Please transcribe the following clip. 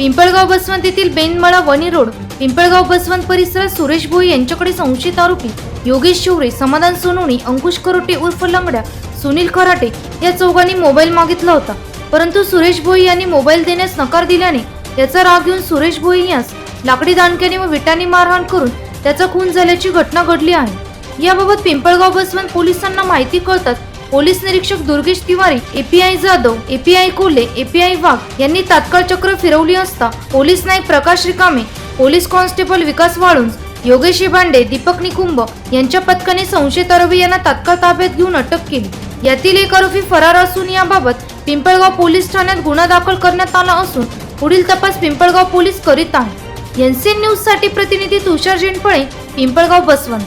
पिंपळगाव बसवंत येथील बेनमळा वणी रोड पिंपळगाव बसवंत परिसरात सुरेश भोई यांच्याकडे संशयित आरोपी योगेश शिवरे समाधान सोनवणी अंकुश करोटे उर्फ लंगड्या सुनील खराटे या चौघांनी मोबाईल मागितला होता. परंतु सुरेश भोई यांनी मोबाईल देण्यास नकार दिल्याने त्याचा राग घेऊन सुरेश भोई यास लाकडी दांडक्याने व विटांनी मारहाण करून त्याचा खून झाल्याची घटना घडली आहे. याबाबत पिंपळगाव बसवंत पोलिसांना माहिती कळतात पोलीस निरीक्षक Durgesh Tiwari API Jadhav API Kolhe API Wagh यांनी तात्काळ चक्र फिरवली असता police Naik Prakash Rikame police constable Vikas Walunj Yogesh Bhande Deepak Nikumbh यांच्या पथकाने संशयित आरोपी यांना तात्काळ ताब्यात घेऊन अटक केली. यातील एक आरोपी फरार असून याबाबत पिंपळगाव पोलीस ठाण्यात गुन्हा दाखल करण्यात आला असून पुढील तपास पिंपळगाव पोलीस करीत आहे एनसीएन न्यूजसाठी प्रतिनिधी तुषार जिंटपळे पिंपळगाव बसवंत.